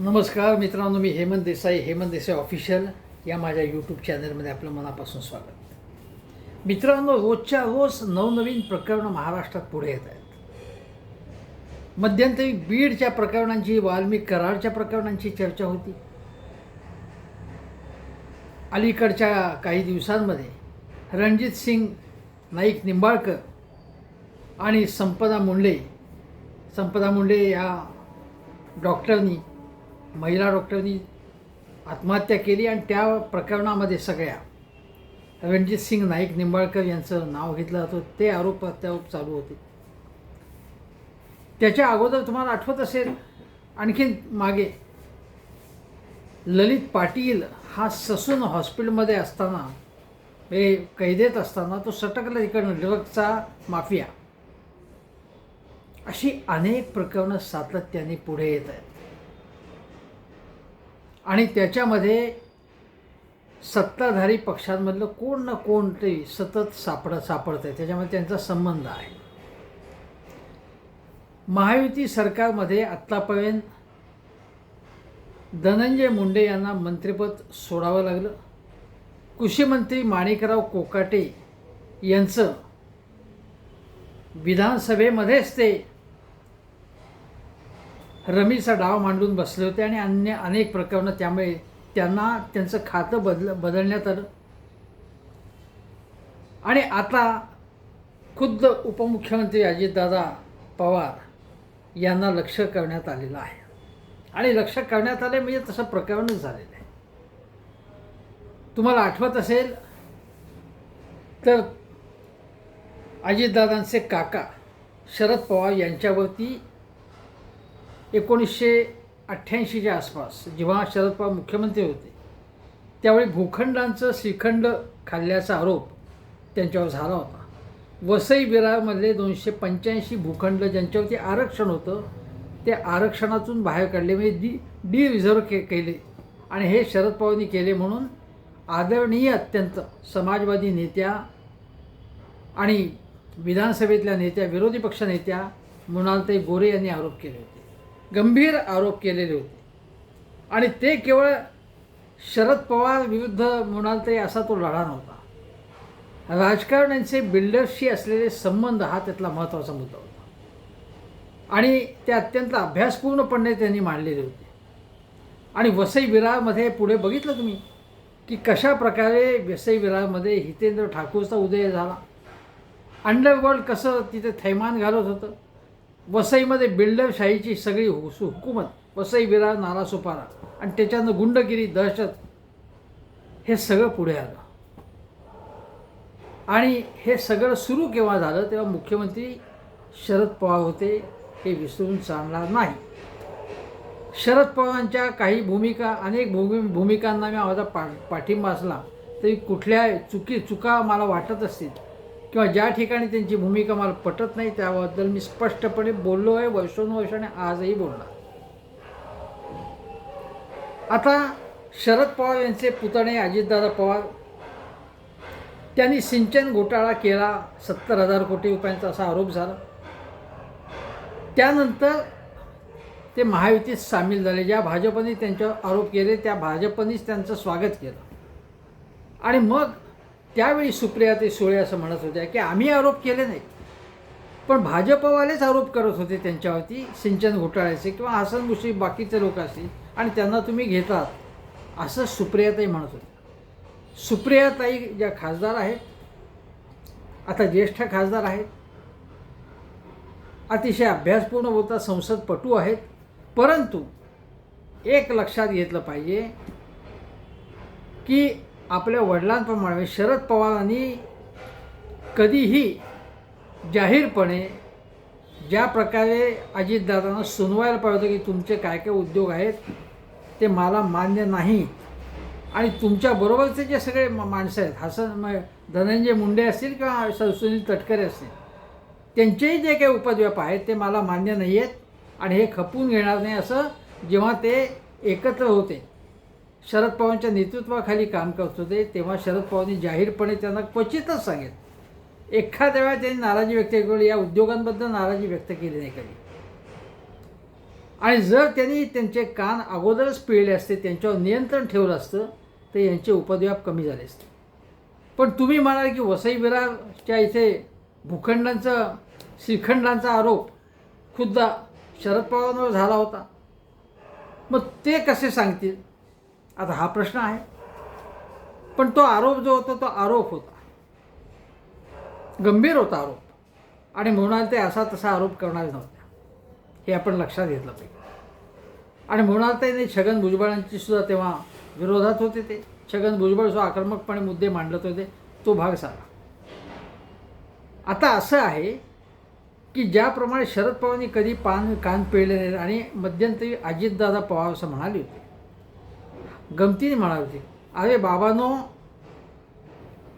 नमस्कार मित्रांनो मी हेमंत देसाई हेमंत देसाई ऑफिशियल या माझ्या यूट्यूब चॅनलमध्ये आपलं मनापासून स्वागत. मित्रांनो रोजच्या रोज नवनवीन प्रकरणं महाराष्ट्रात पुढे येत आहेत. मध्यंतरी बीडच्या प्रकरणांची वाल्मिक कराडच्या प्रकरणांची चर्चा होती. अलीकडच्या काही दिवसांमध्ये रणजित सिंग नाईक निंबाळकर आणि संपदा मुंडे संपदा मुंडे या डॉक्टरनी महिला डॉक्टरनी आत्महत्या केली आणि त्या प्रकरणामध्ये सगळ्या. रणजित सिंग नाईक निंबाळकर यांचं नाव घेतलं जातं. ते आरोप प्रत्यारोप चालू होते. त्याच्या अगोदर तुम्हाला आठवत असेल आणखीन मागे ललित पाटील हा ससून हॉस्पिटलमध्ये असताना हे कैदेत असताना तो सटकला इकडनं ड्रगचा माफिया. अशी अनेक प्रकरणं सातत्याने पुढे येत आहेत. आणि त्याच्यामध्ये सत्ताधारी पक्षांमधलं कोण ना कोण ते सतत सापड सापडत आहे त्याच्यामध्ये त्यांचा संबंध आहे. महायुती सरकारमध्ये आत्तापर्यंत धनंजय मुंडे यांना मंत्रिपद सोडावं लागलं. कृषीमंत्री माणिकराव कोकाटे यांचं विधानसभेमध्येच ते रमीचा डाव मांडून बसले होते आणि अन्य अनेक प्रकरणं त्यामुळे त्यांना त्यांचं खातं बदल बदलण्यात आलं. आणि आता खुद्द उपमुख्यमंत्री अजितदादा पवार यांना लक्ष करण्यात आलेलं आहे. आणि लक्ष करण्यात आलं म्हणजे तसं प्रकरणच झालेलं आहे. तुम्हाला आठवत असेल तर अजितदादांचे काका शरद पवार यांच्यावरती एकोणीसशे अठ्ठ्याऐंशीच्या आसपास जेव्हा शरद पवार मुख्यमंत्री होते त्यावेळी भूखंडांचं श्रीखंड खाल्ल्याचा आरोप त्यांच्यावर झाला होता. वसई विरारमधले दोनशे पंच्याऐंशी भूखंड ज्यांच्यावरती आरक्षण होतं ते आरक्षणातून बाहेर काढले. म्हणजे डी डी रिझर्व के केले. आणि हे शरद पवारांनी केले म्हणून आदरणीय अत्यंत समाजवादी नेत्या आणि विधानसभेतल्या नेत्या विरोधी पक्ष नेत्या मृणालताई गोरे यांनी आरोप केले होते. गंभीर आरोप केलेले होते. आणि ते केवळ शरद पवार विरुद्ध मृणालताई असा तो लढा नव्हता. राजकारण्यांचे बिल्डर्सशी असलेले संबंध हा त्यातला महत्त्वाचा मुद्दा होता. आणि ते अत्यंत अभ्यासपूर्णपणे त्यांनी मांडलेले होते. आणि वसई विरारमध्ये पुढे बघितलं तुम्ही की कशा प्रकारे वसई विरारमध्ये हितेंद्र ठाकूरचा उदय झाला. अंडरवर्ल्ड कसं तिथे थैमान घालत होतं. वसईमध्ये बिल्डरशाहीची सगळी हु सु- हुकूमत वसई विरा नालासोपारा आणि त्याच्यानं गुंडगिरी दहशत हे सगळं पुढे आलं. आणि हे सगळं सुरू केव्हा झालं? तेव्हा मुख्यमंत्री शरद पवार होते हे विसरून चालणार नाही. शरद पवारांच्या काही भूमिका अनेक भूमि भूमिकांना मी माझा पा पाठिंबा असला तरी कुठल्या चुकी चुका मला वाटत असतील किंवा ज्या ठिकाणी त्यांची भूमिका मला पटत नाही त्याबद्दल मी स्पष्टपणे बोललो आहे वर्षानुवर्षाने आजही बोलणार आता शरद पवार यांचे पुतणे अजितदादा पवार त्यांनी सिंचन घोटाळा केला सत्तर हजार कोटी रुपयांचा असा आरोप झाला. त्यानंतर ते महायुतीत सामील झाले. ज्या भाजपने त्यांच्यावर आरोप केले त्या भाजपनेच त्यांचं स्वागत केलं. आणि मग त्यावेळी सुप्रिया ते सुळे असं म्हणत होत्या की आम्ही आरोप केले नाही पण भाजपवालेच आरोप करत होते त्यांच्यावरती सिंचन घोटाळ्याचे किंवा हसन मुश्रीफ बाकीचे लोक असतील आणि त्यांना तुम्ही घेतात असं सुप्रियाताई म्हणत होते. सुप्रियाताई ज्या खासदार आहेत आता ज्येष्ठ खासदार आहेत अतिशय अभ्यासपूर्ण होता संसदपटू आहेत परंतु एक लक्षात घेतलं पाहिजे की आपल्या वडिलांप्रमाणे शरद पवारांनी कधीही जाहीरपणे ज्या प्रकारे अजितदादांना सुनवायला पाहिजे की तुमचे काय काय उद्योग आहेत ते मला मान्य नाही. आणि तुमच्याबरोबरचे जे सगळे मा- माणसं आहेत हसन म धनंजय मुंडे असतील किंवा सुनील तटकरे असतील त्यांचेही जे काही उपद्व्याप आहेत ते मला मान्य नाही आहेत आणि हे खपून घेणार नाही असं जेव्हा ते एकत्र होते. शरद पवारांच्या नेतृत्वाखाली काम करत होते तेव्हा शरद पवारांनी जाहीरपणे त्यांना क्वचितच सांगेल एखाद्या वेळा त्यांनी नाराजी व्यक्त केली या उद्योगांबद्दल नाराजी व्यक्त केली नाही कधी. आणि जर त्यांनी त्यांचे कान अगोदरच पिळले असते त्यांच्यावर नियंत्रण ठेवलं असतं तर यांचे उपद्व्याप कमी झाले असते. पण तुम्ही म्हणाल की वसई विरारच्या इथे भूखंडांचं श्रीखंडांचा आरोप खुद्द शरद पवारांवर झाला होता. मग ते कसे सांगतील? आता हा प्रश्न आहे. पण तो आरोप जो होता तो आरोप होता. गंभीर होता आरोप. आणि म्हणाल ते असा तसा आरोप करणार नव्हत्या. हे आपण लक्षात घेतलं पाहिजे. आणि म्हणाल ते नाही छगन भुजबळांची सुद्धा तेव्हा विरोधात होते ते. छगन भुजबळ जो आक्रमकपणे मुद्दे मांडत होते तो भाग सारा आता असं आहे की ज्याप्रमाणे शरद पवारांनी कधी पान कान पिळले नाही आणि मध्यंतरी अजितदादा पवार असं म्हणाले होते गमतीने म्हणाले होते. अरे बाबांनो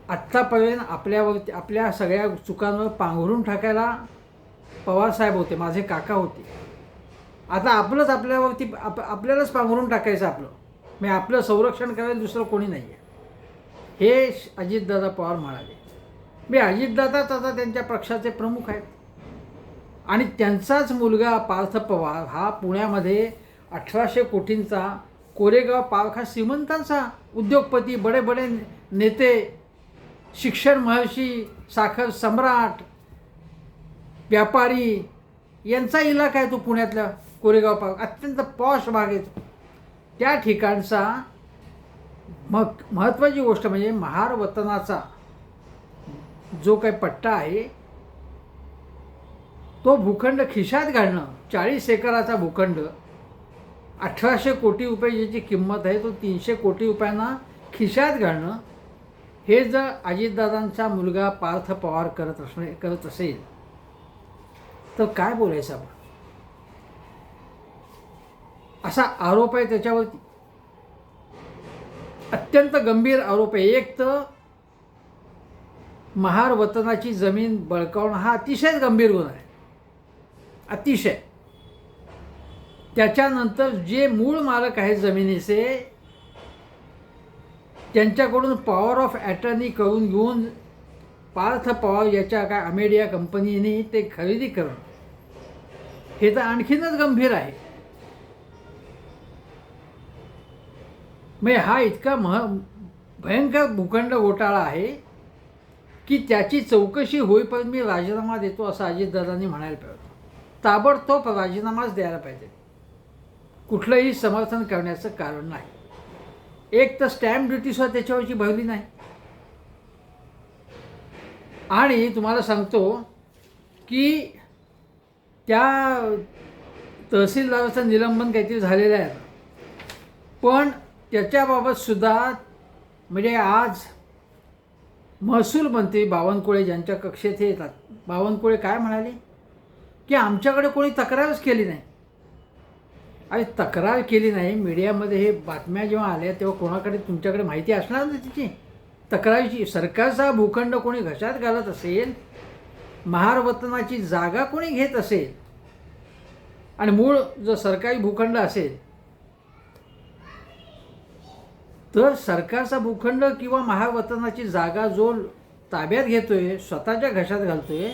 आत्तापर्यंत आपल्यावरती आपल्या सगळ्या चुकांवर पांघरून टाकायला पवारसाहेब होते माझे काका होते. आता आपलंच आपल्यावरती आप आपल्यालाच पांघरून टाकायचं आपलं. मी आपलं संरक्षण करायला दुसरं कोणी नाही आहे हे अजितदादा पवार म्हणाले. मी अजितदादाच आता त्यांच्या पक्षाचे प्रमुख आहेत. आणि त्यांचाच मुलगा पार्थ पवार हा पुण्यामध्ये अठराशे कोटींचा कोरेगाव पावखा श्रीमंतांचा उद्योगपती बडे बडे नेते शिक्षण महर्षी साखर सम्राट व्यापारी यांचा इलाका आहे तो पुण्यातला कोरेगाव पाव अत्यंत पॉश भाग आहे त्या ठिकाणचा मग महत्त्वाची गोष्ट म्हणजे महार वतनाचा जो काही पट्टा आहे तो भूखंड खिशात घालणं चाळीस एकराचा भूखंड अठराशे कोटी रुपये ज्याची किंमत आहे तो तीनशे कोटी रुपयांना खिशात घालणं हे जर अजितदादांचा मुलगा पार्थ पवार करत असणे करत असेल तर काय बोलायचं आपण? असा आरोप आहे त्याच्यावरती. अत्यंत गंभीर आरोप आहे. एक तर महार वतनाची जमीन बळकावणं हा अतिशय गंभीर गुन्हा आहे. अतिशय. त्याच्यानंतर जे मूळ मालक आहेत जमिनीचे त्यांच्याकडून पॉवर ऑफ ॲटर्नी करून घेऊन पार्थ पॉवर याच्या काय अमेडिया कंपनीने ते खरेदी करणं. हे तर आणखीनच गंभीर आहे. म्हणजे हा इतका मह भयंकर भूखंड घोटाळा आहे की त्याची चौकशी होईपर्यंत मी राजीनामा देतो असं अजितदादांनी म्हणायला पाहिजे ताबडतोब राजीनामाच द्यायला पाहिजे. कुठलंही समर्थन करण्याचं कारण नाही. एक तर स्टॅम्प ड्युटीसुद्धा त्याच्यावरची भरली नाही. आणि तुम्हाला सांगतो की त्या तहसीलदाराचं निलंबन काहीतरी झालेलं आहे. पण त्याच्याबाबतसुद्धा म्हणजे आज महसूल मंत्री बावनकुळे ज्यांच्या कक्षेत हे येतात. बावनकुळे काय म्हणाले? की आमच्याकडे कोणी तक्रारच केली नाही. अरे तक्रार केली नाही मीडियामध्ये हे बातम्या जेव्हा आल्या तेव्हा कोणाकडे तुमच्याकडे माहिती असणार ना तिची? तक्रारीची सरकारचा भूखंड कोणी घशात घालत असेल महारवतनाची जागा कोणी घेत असेल आणि मूळ जर सरकारी भूखंड असेल तर सरकारचा भूखंड किंवा महावतनाची जागा जो ताब्यात घेतोय स्वतःच्या घशात घालतोय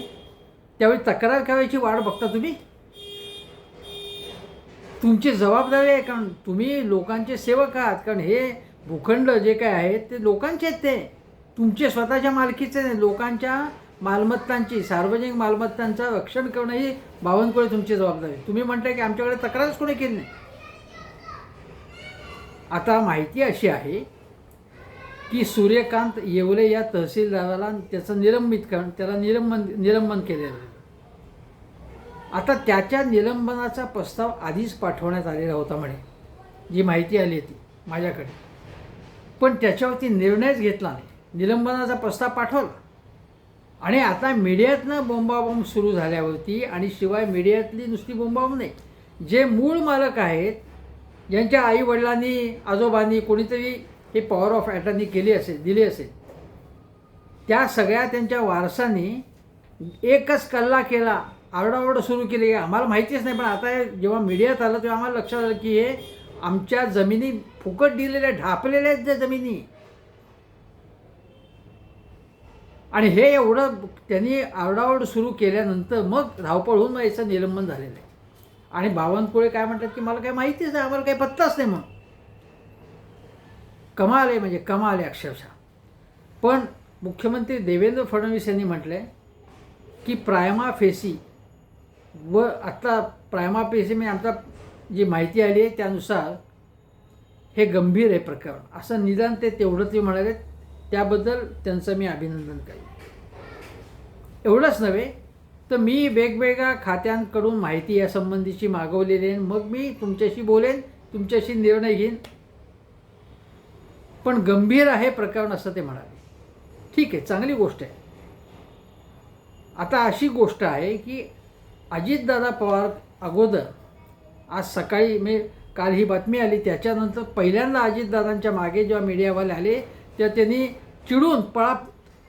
त्यावेळी तक्रार करायची वाट बघता तुम्ही? तुमची जबाबदारी आहे कारण तुम्ही लोकांचे सेवक आहात कारण हे भूखंड जे काय आहेत ते लोकांचे आहेत ते. तुमचे स्वतःच्या मालकीचे नाही लोकांच्या मालमत्तांची सार्वजनिक मालमत्तांचं रक्षण करणं ही बावनकुळे तुमची जबाबदारी आहे. तुम्ही म्हणताय की आमच्याकडे तक्रारच कोणी केली नाही. आता माहिती अशी आहे की सूर्यकांत येवले या तहसीलदाराला त्याचं निलंबित करण त्याला निलंबन निलंबन केलेलं आहे. आता त्याच्या निलंबनाचा प्रस्ताव आधीच पाठवण्यात आलेला होता म्हणे. जी माहिती आली होती माझ्याकडे. पण त्याच्यावरती निर्णयच घेतला नाही. निलंबनाचा प्रस्ताव पाठवला. आणि आता मीडियातनं बोंबाबोंब सुरू झाल्यावरती आणि शिवाय मीडियातली नुसती बोंबाबोंब नाही जे मूळ मालक आहेत ज्यांच्या आईवडिलांनी आजोबांनी कोणीतरी हे पॉवर ऑफ अटर्नी केली असेल दिली असेल. त्या सगळ्या त्यांच्या वारसांनी एकच कल्ला केला. आरडाओरड सुरू केली. आम्हाला माहितीच नाही पण आता जेव्हा मीडियात आलं तेव्हा आम्हाला लक्षात आलं की हे आमच्या जमिनी फुकट दिलेल्या ढापलेल्या आहेत त्या जमिनी. आणि हे एवढं त्यांनी आरडाओरड सुरू केल्यानंतर मग धावपळ होऊन मग याचं निलंबन झालेलं आहे. आणि बावनकुळे काय म्हणतात की मला काही माहितीच नाही आम्हाला काही पत्ताच नाही मग. कमाल आहे म्हणजे कमाल आहे अक्षरशः. पण मुख्यमंत्री देवेंद्र फडणवीस यांनी म्हटलं आहे की प्रायमा फेसी व आत्ता प्रायमापेशी मी आमचा जी माहिती आली आहे त्यानुसार हे गंभीर आहे प्रकरण. असं निदान ते तेवढं ते म्हणाले त्याबद्दल त्यांचं मी अभिनंदन करेन. एवढंच नव्हे तर मी वेगवेगळ्या खात्यांकडून माहिती यासंबंधीची मागवलेली आहे. मग मी तुमच्याशी बोलेन तुमच्याशी निर्णय घेईन. पण गंभीर आहे प्रकरण असं ते म्हणाले. ठीक आहे चांगली गोष्ट आहे. आता अशी गोष्ट आहे की अजितदादा पवार अगोदर आज सकाळी मी काल ही बातमी आली त्याच्यानंतर पहिल्यांदा अजितदादांच्या मागे जेव्हा मीडियावाले आले तेव्हा त्यांनी चिडून पळा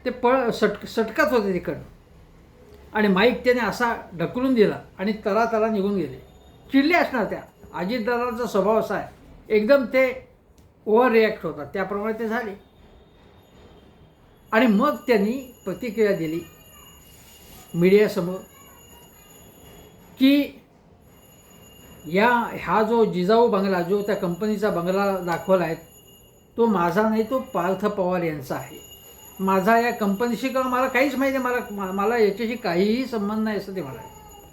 ते पळ सट सटकत होते तिकडं. आणि माईक त्याने असा ढकलून दिला आणि तरा तरा निघून गेले. चिडले असणार त्या. अजितदादांचा स्वभाव असा आहे. एकदम ते ओव्हर रिॲक्ट होतात. त्याप्रमाणे ते झाले. आणि मग त्यांनी प्रतिक्रिया दिली. मीडियासमोर की या हा जो जिजाऊ बंगला जो त्या कंपनीचा बंगला दाखवला आहे तो माझा नाही तो पार्थ पवार यांचा आहे. माझा या कंपनीशी किंवा मला काहीच माहिती मला मा- मला याच्याशी काहीही संबंध नाही असं ते म्हणाले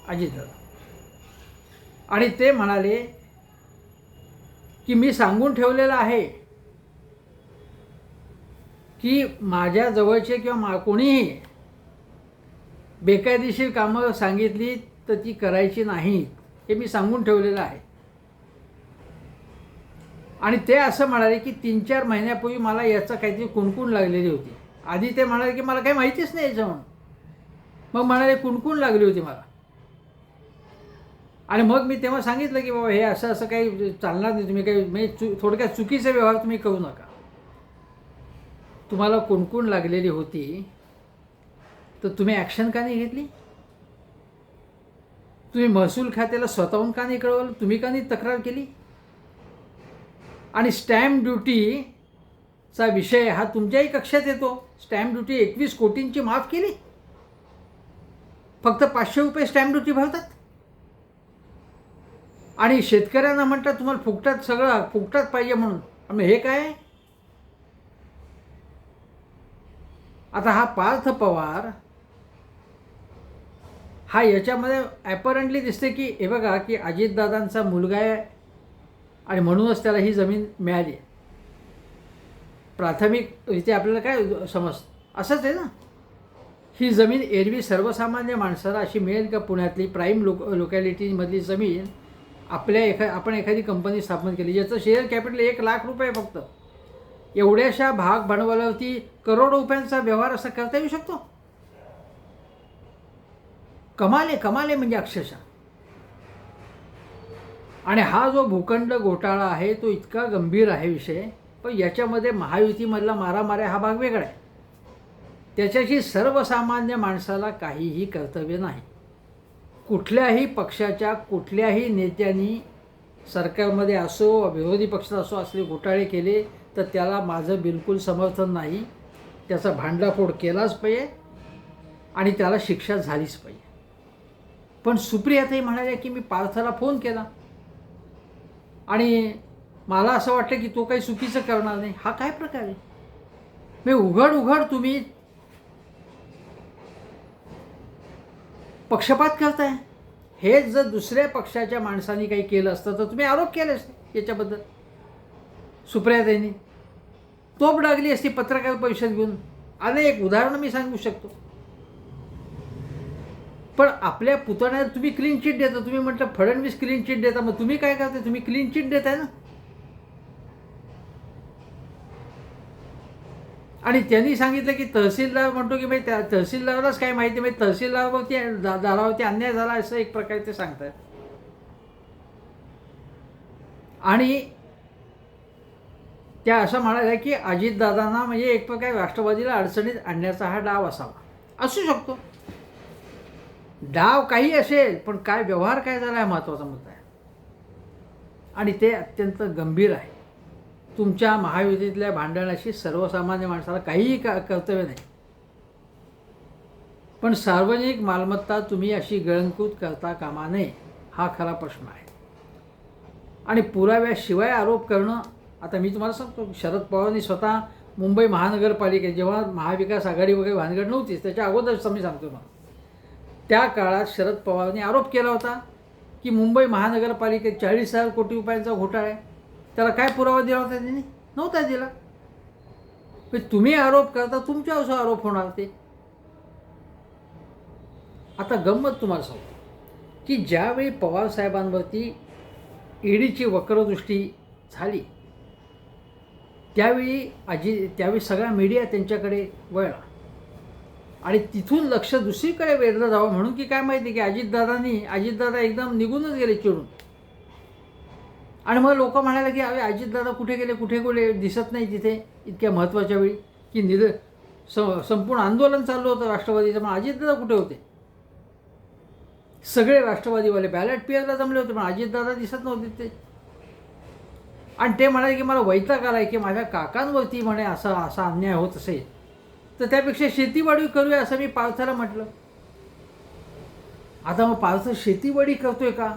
अजितदादा आणि ते म्हणाले की मी सांगून ठेवलेलं आहे की माझ्या जवळचे किंवा मा कोणीही बेकायदेशीर कामं सांगितली तर ती करायची नाही हे मी सांगून ठेवलेलं आहे. आणि ते असं म्हणाले की तीन चार महिन्यापूर्वी मला याचं काहीतरी कुणकुण लागलेली होती. आधी ते म्हणाले की मला काही माहितीच नाही याचं म्हणून मग म्हणाले कुणकुण लागली होती मला. आणि मग मी तेव्हा सांगितलं की बाबा हे असं असं काही चालणार नाही तुम्ही काही म्हणजे चु थोडक्यात चुकीचे व्यवहार तुम्ही करू नका. तुम्हाला कुणकुण लागलेली होती तर तुम्ही ॲक्शन का नाही घेतली? तुम्ही महसूल खात्याला स्वतःहून का नाही कळवलं? तुम्ही का नाही तक्रार केली? आणि स्टॅम्प ड्युटीचा विषय हा तुमच्याही कक्षात येतो. स्टॅम्प ड्युटी एकवीस कोटींची माफ केली. फक्त पाचशे रुपये स्टॅम्प ड्युटी भरतात. आणि शेतकऱ्यांना म्हणतात तुम्हाला फुकटात सगळं फुकटात पाहिजे म्हणून. आणि हे काय? आता हा पार्थ पवार हा याच्यामध्ये ॲपरंटली दिसते की हे बघा की अजितदादांचा मुलगा आहे आणि म्हणूनच त्याला ही जमीन मिळाली. प्राथमिक इथे आपल्याला काय समज असंच आहे ना? ही जमीन एरवी सर्वसामान्य माणसाला अशी मिळेल का? पुण्यातली प्राईम लोक लोकॅलिटीमधली जमीन आपल्या एखा आपण एखादी कंपनी स्थापन केली ज्याचं शेअर कॅपिटल एक लाख रुपये फक्त. एवढ्याशा भाग भांडवलावरती करोडो रुपयांचा व्यवहार असा करता येऊ शकतो? कमाले कमाले म्हणजे अक्षरशः. आणि हा जो भूखंड घोटाळा आहे तो इतका गंभीर आहे विषय पण याच्यामध्ये महायुतीमधला मारामाऱ्या हा भाग वेगळा आहे. त्याच्याशी सर्वसामान्य माणसाला काहीही कर्तव्य नाही. कुठल्याही पक्षाच्या कुठल्याही नेत्यांनी सरकारमध्ये असो विरोधी पक्षात असो असले घोटाळे केले तर त्याला माझं बिलकुल समर्थन नाही. त्याचा भांडाफोड केलाच पाहिजे आणि त्याला शिक्षा झालीच पाहिजे. पण सुप्रियाताई म्हणाल्या की मी पार्थाला फोन केला. आणि मला असं वाटतं की तो काही चुकीचं करणार नाही. हा काय प्रकार आहे? मी उघड उघड तुम्ही पक्षपात करताय? हेच जर दुसऱ्या पक्षाच्या माणसांनी काही केलं असतं तर तुम्ही आरोप केले असते याच्याबद्दल. सुप्रियाताईंनी. तोप डागली असती पत्रकार परिषद घेऊन. अनेक उदाहरणं मी सांगू शकतो. पण आपल्या पुतण्यात तुम्ही क्लीन चिट देता. तुम्ही म्हटलं फडणवीस क्लीन चिट देता. मग तुम्ही काय करता तुम्ही क्लीन चिट देताय ना? आणि त्यांनी सांगितलं की तहसीलदार म्हणतो की भाई त्या तहसीलदारालाच काय माहिती? म्हणजे तहसीलदारावरती दारावरती अन्याय झाला असं एक प्रकारे ते सांगतात आणि त्या असं म्हणाल्या की अजितदादांना म्हणजे एक प्रकारे राष्ट्रवादीला अडचणीत आणण्याचा हा डाव असावा. असू शकतो. डाव काही असेल पण काय व्यवहार काय झाला आहे महत्त्वाचा मुद्दा आहे. आणि ते अत्यंत गंभीर आहे. तुमच्या महायुतीतल्या भांडणाशी सर्वसामान्य माणसाला काहीही का कर्तव्य नाही. पण सार्वजनिक मालमत्ता तुम्ही अशी गळंकृत करता कामा नये हा खरा प्रश्न आहे. आणि पुराव्याशिवाय आरोप करणं आता मी तुम्हाला सांगतो शरद पवारांनी स्वतः मुंबई महानगरपालिकेत जेव्हा महाविकास आघाडी वगैरे भानगड नव्हतीच त्याच्या अगोदरच मी सांगतो मला त्या काळात शरद पवारांनी आरोप केला होता की मुंबई महानगरपालिकेत चाळीस हजार कोटी रुपयांचा घोटाळा आहे. त्याला काय पुरावा दिला होता त्यांनी? नव्हता दिला. पण तुम्ही आरोप करता तुमच्यावर आरोप होणार ते. आता गंमत तुम्हाला सांगतो. की ज्यावेळी पवारसाहेबांवरती ईडीची वक्रदृष्टी झाली त्यावेळी आजी त्यावेळी सगळा मीडिया त्यांच्याकडे वळला. आणि तिथून लक्ष दुसरीकडे वेधलं जावं म्हणून की काय माहिती की अजितदादांनी अजितदादा एकदम निघूनच गेले चिडून. आणि मग लोक म्हणाले की अरे अजितदादा कुठे गेले कुठे गेले दिसत नाही तिथे इतक्या महत्त्वाच्या वेळी. की निध स संपूर्ण आंदोलन चाललं होतं राष्ट्रवादीचं पण अजितदादा कुठे होते? सगळे राष्ट्रवादीवाले बॅलेट पेअरला जमले होते पण अजितदादा दिसत नव्हते ते. आणि ते म्हणाले की मला वैताग आला आहे की माझ्या काकांवरती म्हणे असा असा अन्याय होत असेल तर त्यापेक्षा शेतीवाडी करूया असं मी पावसाला म्हटलं. आता मग पावसा शेतीवाडी करतोय का?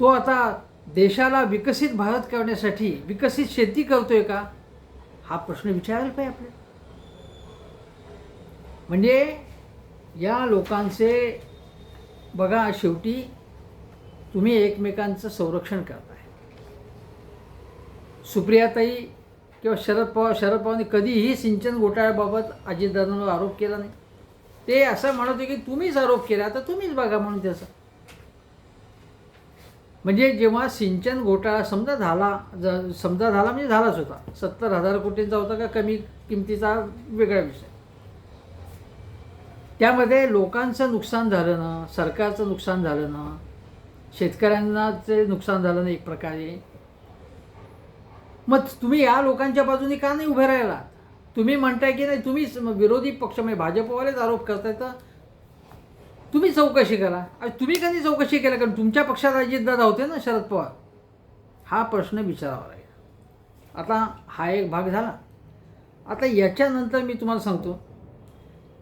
तो आता देशाला विकसित भारत करण्यासाठी विकसित शेती करतोय का? हा प्रश्न विचारायला पाहिजे आपल्याला. म्हणजे या लोकांचे बघा शेवटी तुम्ही एकमेकांचं संरक्षण करताय. सुप्रियाताई किंवा शरद पवार शरद पवारांनी कधीही सिंचन घोटाळ्याबाबत अजितदादांवर आरोप केला नाही. ते असं म्हणत होते की तुम्हीच आरोप केला तर तुम्हीच बघा म्हणून त्याचा. म्हणजे जेव्हा सिंचन घोटाळा समजा झाला ज समजा झाला म्हणजे झालाच होता. सत्तर हजार कोटींचा होता का कमी किमतीचा वेगळा विषय. त्यामध्ये लोकांचं नुकसान झालं ना सरकारचं नुकसान झालं ना शेतकऱ्यांनाचे नुकसान झालं ना एक प्रकारे. मग तुम्ही या लोकांच्या बाजूने का नाही उभे राहिला? तुम्ही म्हणताय की नाही तुम्हीच मग विरोधी पक्ष म्हणजे भाजपवालेच आरोप करताय तर तुम्ही चौकशी करा. तुम्ही कधी चौकशी केला कारण तुमच्या पक्षात अजितदादा होते ना शरद पवार. हा प्रश्न विचारावा लागेल. आता हा एक भाग झाला. आता याच्यानंतर मी तुम्हाला सांगतो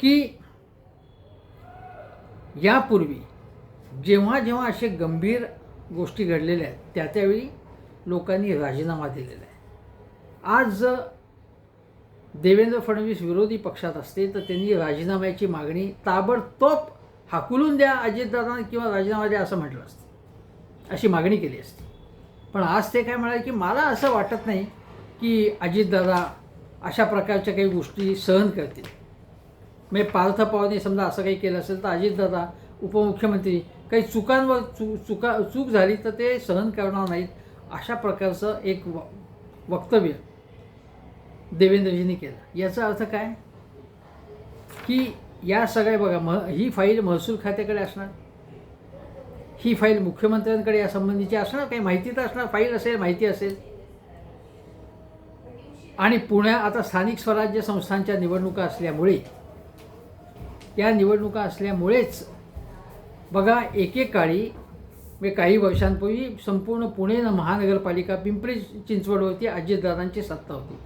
की यापूर्वी जेव्हा जेव्हा असे गंभीर गोष्टी घडलेल्या आहेत त्या त्यावेळी लोकांनी राजीनामा दिलेला आहे. आज देवेंद्र फडणवीस विरोधी पक्षात असते तर त्यांनी राजीनाम्याची मागणी ताबडतोब हाकुलून द्या अजितदादा किंवा राजीनामा द्या असं म्हटलं असतं. अशी मागणी केली असती. पण आज ते काय म्हणाले की मला असं वाटत नाही की अजितदादा अशा प्रकारच्या काही गोष्टी सहन करतील. म्हणजे पार्थ पवारने समजा असं काही केलं असेल तर अजितदादा उपमुख्यमंत्री काही चुकांवर चू चुका चूक झाली तर ते सहन करणार नाहीत. अशा प्रकारचं एक व वक्तव्य देवेंद्रजींनी केलं. याचा अर्थ काय? की या सगळ्या बघा म ही फाईल महसूल खात्याकडे असणार? ही फाईल मुख्यमंत्र्यांकडे या संबंधीची असणार? काही माहिती तर असणार? फाईल असेल माहिती असेल. आणि पुण्या आता स्थानिक स्वराज्य संस्थांच्या निवडणुका असल्यामुळे या निवडणुका असल्यामुळेच बघा एकेकाळी म्हणजे काही वर्षांपूर्वी संपूर्ण पुणे महानगरपालिका पिंपरी चिंचवडवरती अजितदादांची सत्ता होती.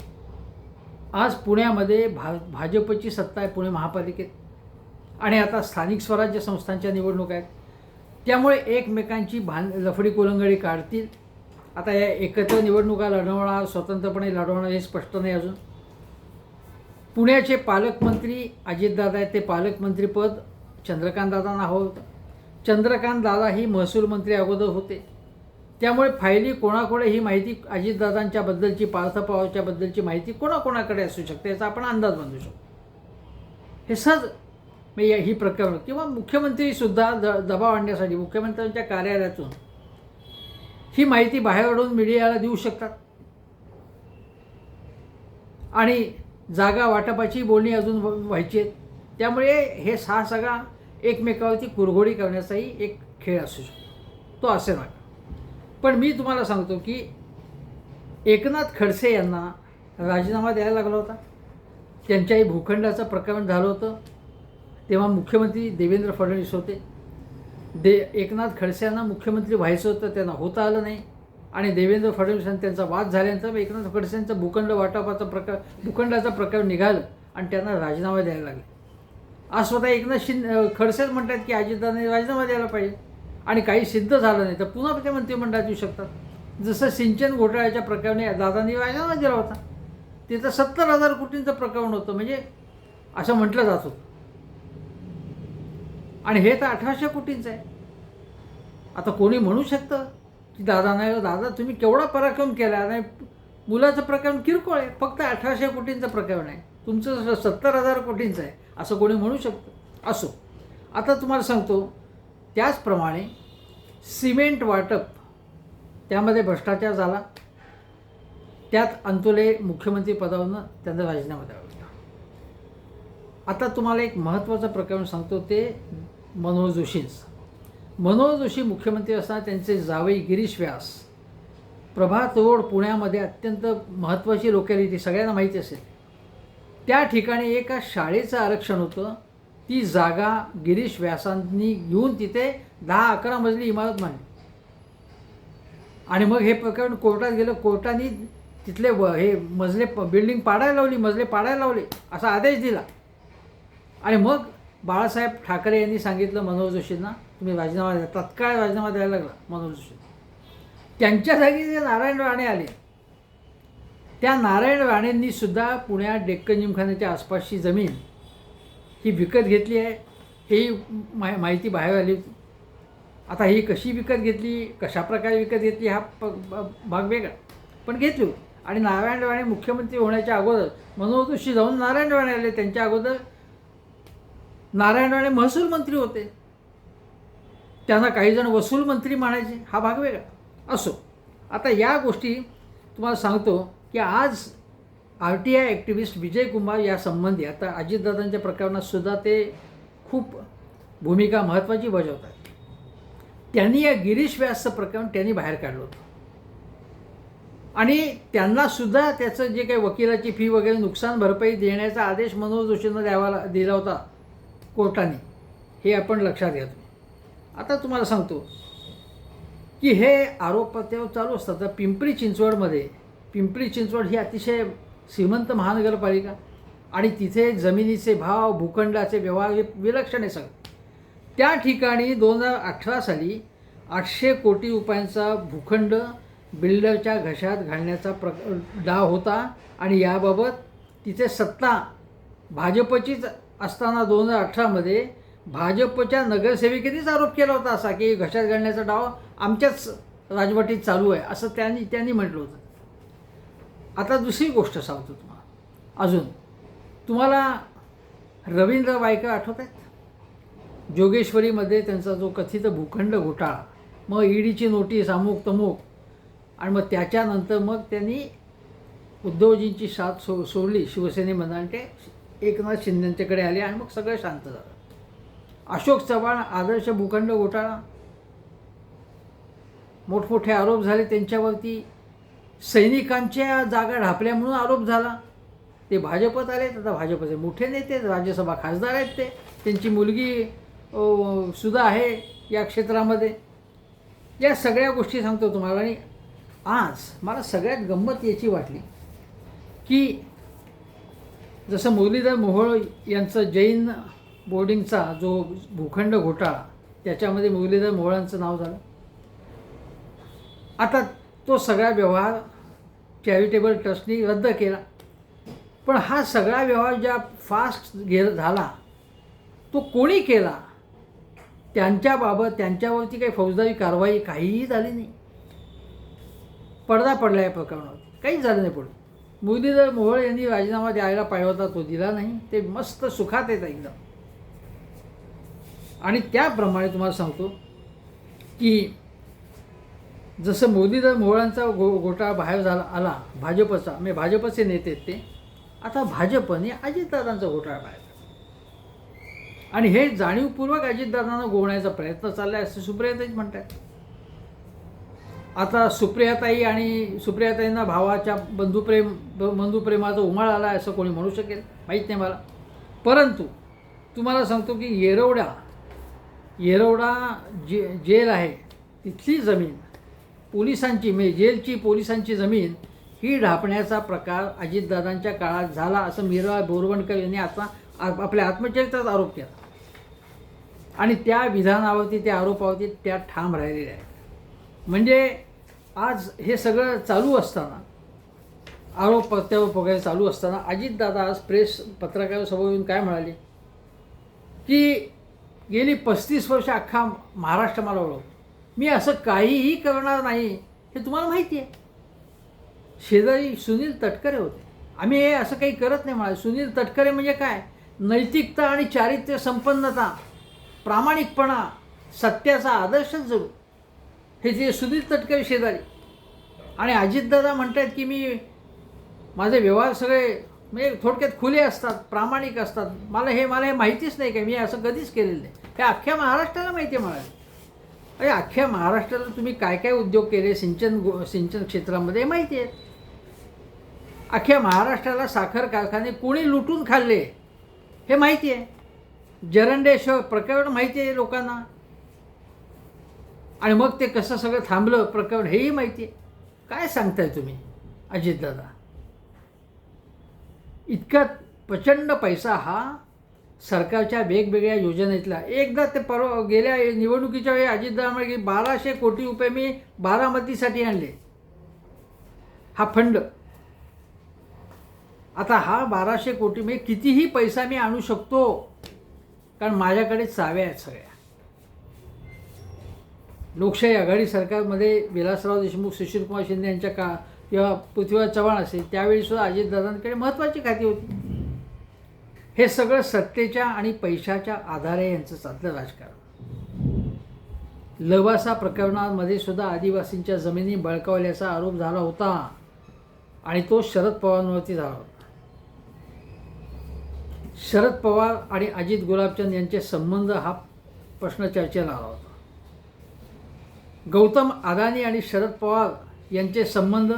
आज पुण्यामध्ये भा भाजपची सत्ता आहे पुणे महापालिकेत. आणि आता स्थानिक स्वराज्य संस्थांच्या निवडणूक आहेत. त्यामुळे एकमेकांची भान लफडी कोलंगडी काढतील. आता या एकत्र निवडणुका लढवणार स्वतंत्रपणे लढवणार हे स्पष्ट नाही अजून. पुण्याचे पालकमंत्री अजितदादा आहेत. ते पालकमंत्रीपद चंद्रकांतदादांना हवं होतं. चंद्रकांत दादा ही महसूल मंत्री अगोदर होते. त्यामुळे फायली कोणाकडे ही माहिती अजितदादांच्याबद्दलची बद्दलची माहिती कोणाकोणाकडे असू शकते याचा आपण अंदाज बांधू शकतो. हे सहज म्हणजे ही प्रकरण किंवा मुख्यमंत्रीसुद्धा द दबाव आणण्यासाठी मुख्यमंत्र्यांच्या कार्यालयातून ही माहिती बाहेर मीडियाला देऊ शकतात. आणि जागा वाटपाची बोलणी अजून व्ह- व्हायची आहेत. त्यामुळे हे सहा सगळा एकमेकावरती कुरघोडी करण्याचाही एक खेळ असू शकतो. तो असे नका पण मी तुम्हाला सांगतो की एकनाथ खडसे यांना राजीनामा द्यायला लागला होता. त्यांच्याही भूखंडाचं प्रकरण झालं होतं. तेव्हा मुख्यमंत्री देवेंद्र फडणवीस होते. दे एकनाथ खडसे यांना मुख्यमंत्री व्हायचं होतं त्यांना होता आलं नाही. आणि देवेंद्र फडणवीस आणि त्यांचा वाद झाल्यानंतर एकनाथ खडसेंचं भूखंड वाटपाचं प्रकार भूखंडाचं प्रकरण निघालं आणि त्यांना राजीनामा द्यायला लागले. आज स्वतः एकनाथ शिंदे खडसेच म्हणतात की अजितदादांनी राजीनामा द्यायला पाहिजे. आणि काही सिद्ध झालं नाही तर पुन्हा ते मंत्रिमंडळात येऊ शकतात. जसं सिंचन घोटाळ्याच्या प्रकरणी दादांनी राजीनामा दिला होता. तिथं सत्तर हजार कोटींचं प्रकरण होतं म्हणजे असं म्हटलं जात होतं. आणि हे तर अठराशे कोटींचं आहे. आता कोणी म्हणू शकतं की दादा नाही दादा तुम्ही केवढा पराक्रम केला नाही मुलाचं प्रकरण किरकोळ आहे. फक्त अठराशे कोटींचं प्रकरण आहे. तुमचं सत्तर हजार कोटींचं आहे असं कोणी म्हणू शकतं? असो. आता तुम्हाला सांगतो त्याचप्रमाणे सिमेंट वाटप त्यामध्ये भ्रष्टाचार झाला. त्यात अंतुले मुख्यमंत्री पदावरनं त्यांचा राजीनामा द्यावा लागला. आता तुम्हाला एक महत्त्वाचं प्रकरण सांगतो ते मनोहर जोशींचं. मनोहर जोशी मुख्यमंत्री असताना त्यांचे जावई गिरीश व्यास प्रभात रोड पुण्यामध्ये अत्यंत महत्त्वाची लोकॅलिटी सगळ्यांना माहिती असेल. त्या ठिकाणी एका शाळेचं आरक्षण होतं. ती जागा गिरीश व्यासांनी घेऊन तिथे दहा अकरा मजली इमारत मांडली आणि मग हे प्रकरण कोर्टात गेलं कोर्टाने तिथले व हे मजले प बिल्डिंग पाडायला लावली मजले पाडायला लावले असा आदेश दिला. आणि मग बाळासाहेब ठाकरे यांनी सांगितलं मनोहर जोशींना तुम्ही राजीनामा द्या तत्काळ राजीनामा द्यायला लागला मनोज जोशी. त्यांच्या जागी जे नारायण राणे आले त्या नारायण राणेंनी सुद्धा पुण्यात डेक्कन जिमखान्याच्या आसपासची जमीन ही विकत घेतली आहे. ही मा माहिती बाहेर आली. होती आता ही कशी विकत घेतली कशाप्रकारे विकत घेतली हा प भाग वेगळा. पण घेतली. होती. आणि नारायण राणे मुख्यमंत्री होण्याच्या अगोदर मनोहर जोशी जाऊन नारायण राणे आले त्यांच्या अगोदर नारायण राणे महसूल मंत्री होते. त्यांना काही जण वसूल मंत्री म्हणायचे हा भाग वेगळा. असो. आता या गोष्टी तुम्हाला सांगतो की आज R T I activist Vijay Kumar या संबंधी आता अजितदादांच्या प्रकरणात सुद्धा ते खूप भूमिका महत्त्वाची बजावतात. त्यांनी या गिरीश व्यासचं प्रकरण त्यांनी बाहेर काढलं होतं. आणि त्यांनासुद्धा त्याचं जे काही वकिलाची फी वगैरे नुकसान भरपाई देण्याचा आदेश मनोज जोशींना द्यावा दिला होता कोर्टाने हे आपण लक्षात घ्या तुम्ही. आता तुम्हाला सांगतो की हे आरोप प्रत्यारोप चालू असतात. तर पिंपरी चिंचवडमध्ये पिंपरी चिंचवड ही अतिशय श्रीमंत महानगरपालिका आणि तिथे जमिनीचे भाव भूखंडाचे व्यवहार हे विलक्षण आहे सगळं. त्या ठिकाणी दोन हजार अठरा साली आठशे कोटी रुपयांचा भूखंड बिल्डरच्या घशात घालण्याचा प्र डाव होता आणि याबाबत तिथे सत्ता भाजपचीच असताना दोन हजार अठरामध्ये भाजपच्या नगरसेविकेनेच आरोप केला होता असा की घशात घालण्याचा डाव आमच्याच राजवटीत चालू आहे असं त्यांनी त्यांनी म्हटलं होतं. आता दुसरी गोष्ट सांगतो तुम्हाला. अजून तुम्हाला रवींद्र वायकर आठवत आहेत जोगेश्वरीमध्ये त्यांचा जो कथित भूखंड घोटाळा मग ईडीची नोटीस अमुक तमुक आणि मग त्याच्यानंतर मग त्यांनी उद्धवजींची साथ सो सोडली शिवसेनेमध्ये आणि ते एकनाथ शिंदेंच्याकडे आले आणि मग सगळं शांत झालं. अशोक चव्हाण आदर्श भूखंड घोटाळा मोठमोठे आरोप झाले त्यांच्यावरती सैनिकांच्या जागा ढापल्या म्हणून आरोप झाला. ते भाजपत आले आता भाजपचे मोठे नेते राज्यसभा खासदार आहेत ते. त्यांची मुलगी सुद्धा आहे या क्षेत्रामध्ये. या सगळ्या गोष्टी सांगतो तुम्हाला. आणि आज मला सगळ्यात गंमत याची वाटली की जसं मुरलीधर मोहोळ यांचं जैन बोर्डिंगचा जो भूखंड घोटाळा त्याच्यामध्ये मुरलीधर मोहोळांचं नाव झालं. आता तो सगळा व्यवहार चॅरिटेबल ट्रस्टनी रद्द केला. पण हा सगळा व्यवहार ज्या फास्ट गे झाला तो कोणी केला? त्यांच्याबाबत त्यांच्यावरती काही फौजदारी कारवाई काहीही झाली नाही. पडदा पडला या प्रकरणावर. काहीच झालं नाही पुढे. मुरलीधर मोहोळ यांनी राजीनामा द्यायला पाहिजे होता तो दिला नाही. ते मस्त सुखात येत एकदम. आणि त्याप्रमाणे तुम्हाला सांगतो की जसं मोदीचा मोहळांचा घो घोटाळा बाहेर झाला आला भाजपचा म्हणजे भाजपचे नेते ते आता भाजपने अजितदादांचा घोटाळा बाहेर आणि हे जाणीवपूर्वक अजितदादांना गोवण्याचा प्रयत्न चालला आहे असं सुप्रियाताईच म्हणतात आता सुप्रियाताई आणि सुप्रियाताईंना भावाच्या बंधुप्रेम बंधुप्रेमाचा उमाळ आला असं कोणी म्हणू शकेल? माहीत नाही मला. परंतु तुम्हाला सांगतो की येरवडा येरवडा जे जेल आहे तिथली जमीन पोलिसांची म्हणजे जेलची पोलिसांची जमीन ही ढापण्याचा प्रकार अजितदादांच्या काळात झाला असं मीरा बोरवणकर यांनी आता आ- आपल्या आत्मचरित्रात आरोप केला. आणि त्या विधानावरती त्या आरोपावरती त्या ठाम राहिलेल्या आहेत. म्हणजे आज हे सगळं चालू असताना आरोप प्रत्यारोप वगैरे चालू असताना अजितदादा आज प्रेस पत्रकारासमोर येऊन काय म्हणाले? की गेली पस्तीस वर्ष अख्खा महाराष्ट्र मला ओळखतो. मी असं काहीही करणार नाही हे तुम्हाला माहिती आहे शेजारी सुनील तटकरे होते. आम्ही हे असं काही करत नाही मला सुनील तटकरे म्हणजे काय? नैतिकता आणि चारित्र्य संपन्नता प्रामाणिकपणा सत्याचा आदर्शच जरूर. हे जे सुनील तटकरे शेजारी. आणि अजितदादा म्हणतात की मी माझे व्यवहार सगळे म्हणजे थोडक्यात खुले असतात प्रामाणिक असतात. मला हे मला हे माहितीच नाही काय मी असं कधीच केलेलं नाही. हे अख्ख्या महाराष्ट्राला माहिती आहे मला अरे अख्ख्या महाराष्ट्राला तुम्ही काय काय उद्योग केले? सिंचन गो सिंचन क्षेत्रामध्ये माहिती आहे. अख्ख्या महाराष्ट्राला साखर कारखाने कोणी लुटून खाल्ले? हे माहिती आहे. जरंडेश्वर प्रकरण माहिती आहे लोकांना. आणि मग ते कसं सगळं थांबलं प्रकरण हेही माहिती आहे. काय सांगताय तुम्ही अजितदादा? इतका प्रचंड पैसा हा सरकारच्या वेगवेगळ्या योजनेतला. एकदा ते परवा गेल्या निवडणुकीच्या वेळी अजितदादा म्हणे की बाराशे कोटी रुपये मी बारामतीसाठी आणले. हा फंड. आता हा बाराशे कोटी म्हणजे कितीही पैसा मी आणू शकतो कारण माझ्याकडे चाव्या आहेत सगळ्या. लोकशाही आघाडी सरकारमध्ये विलासराव देशमुख सुशीलकुमार शिंदे यांच्या का किंवा पृथ्वीराज चव्हाण असेल त्यावेळी सुद्धा अजितदादांकडे महत्त्वाची खाती होती. हे सगळं सत्तेच्या आणि पैशाच्या आधारे यांचं चाललं राजकारण. लवासा प्रकरणामध्ये सुद्धा आदिवासींच्या जमिनी बळकावल्याचा आरोप झाला होता आणि तो शरद पवारांवरती झाला होता. शरद पवार आणि अजित गुलाबचंद यांचे संबंध हा प्रश्न चर्चेला आला होता. गौतम अदानी आणि शरद पवार यांचे संबंध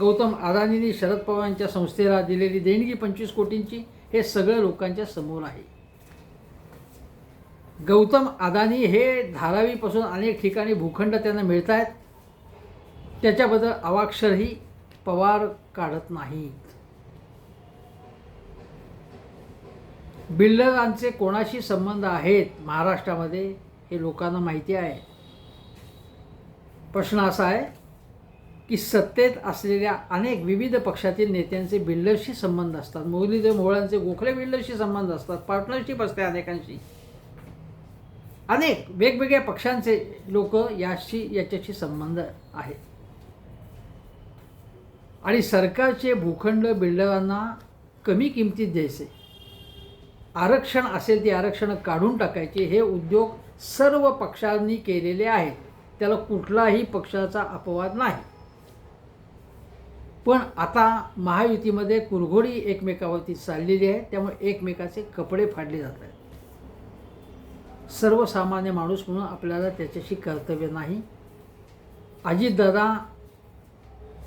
गौतम अदानींनी शरद पवार यांच्या संस्थेला दिलेली देणगी पंचवीस कोटींची हे सगळं लोकांच्या समोर आहे. गौतम अदानी हे धारावीपासून अनेक ठिकाणी भूखंड त्यांना मिळत आहेत त्याच्याबद्दल अवाक्षरही पवार काढत नाहीत. बिल्डरांचे कोणाशी संबंध आहेत महाराष्ट्रामध्ये हे लोकांना माहिती आहे. प्रश्न असा आहे की सत्तेत असलेल्या अनेक विविध पक्षातील नेत्यांचे बिल्डरशी संबंध असतात. मुरलीधर मोहळांचे गोखले बिल्डरशी संबंध असतात. पार्टनरशिप असते अनेकांशी. अनेक वेगवेगळ्या पक्षांचे लोक याशी याच्याशी संबंध आहेत. आणि सरकारचे भूखंड बिल्डरांना कमी किमतीत द्यायचे. आरक्षण असेल ते आरक्षण काढून टाकायचे. हे उद्योग सर्व पक्षांनी केलेले आहेत. त्याला कुठलाही पक्षाचा अपवाद नाही. पण आता महायुतीमध्ये कुरघोडी एकमेकावरती चाललेली आहे त्यामुळे एकमेकाचे कपडे फाडले जात आहेत. सर्वसामान्य माणूस म्हणून आपल्याला त्याच्याशी कर्तव्य नाही. अजितदादा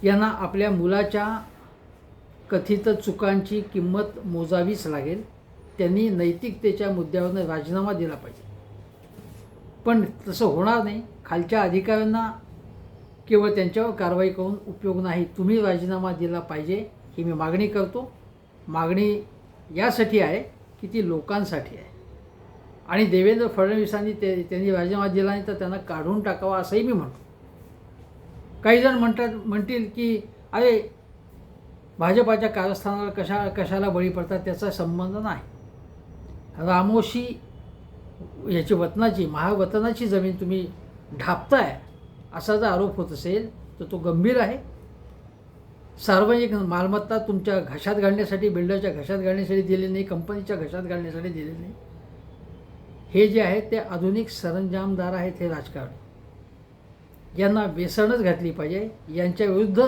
यांना आपल्या मुलाच्या कथित चुकांची किंमत मोजावीच लागेल. त्यांनी नैतिकतेच्या मुद्द्यावरून राजीनामा दिला पाहिजे. पण तसं होणार नाही. खालच्या अधिकाऱ्यांना केवळ त्यांच्यावर कारवाई करून उपयोग नाही. तुम्ही राजीनामा दिला पाहिजे ही मी मागणी करतो. मागणी यासाठी आहे की ती लोकांसाठी आहे. आणि देवेंद्र फडणवीसांनी ते त्यांनी राजीनामा दिला नाही तर त्यांना काढून टाकावा असंही मी म्हणतो. काही जण म्हणतात म्हणतील की अरे भाजपाच्या कारस्थानाला कशा कशाला बळी पडतात त्याचा संबंध नाही. रामोशी याची वतनाची महावतनाची जमीन तुम्ही ढापताय. असा जर आरोप होत असेल तर तो गंभीर आहे. सार्वजनिक मालमत्ता तुमच्या घशात घालण्यासाठी बिल्डरच्या घशात घालण्यासाठी दिली नाही कंपनीच्या घशात घालण्यासाठी दिले नाही. हे जे आहेत ते आधुनिक सरंजामदार आहेत हे राजकारण. यांना बेसणच घातली पाहिजे. यांच्या विरुद्ध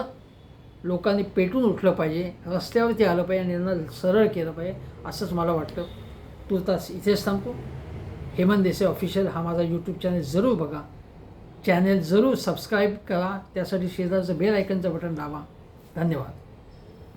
लोकांनी पेटून उठलं पाहिजे. रस्त्यावरती आलं पाहिजे. आणि यांना सरळ केलं पाहिजे. असंच मला वाटतं. तुर्तास इथेच थांबतो. हेमंत देसाई ऑफिशियल हा माझा यूट्यूब चॅनल जरूर बघा. चॅनेल जरूर सबस्क्राईब करा. त्यासाठी शेजारचं बेल आयकनचं बटन दाबा. धन्यवाद.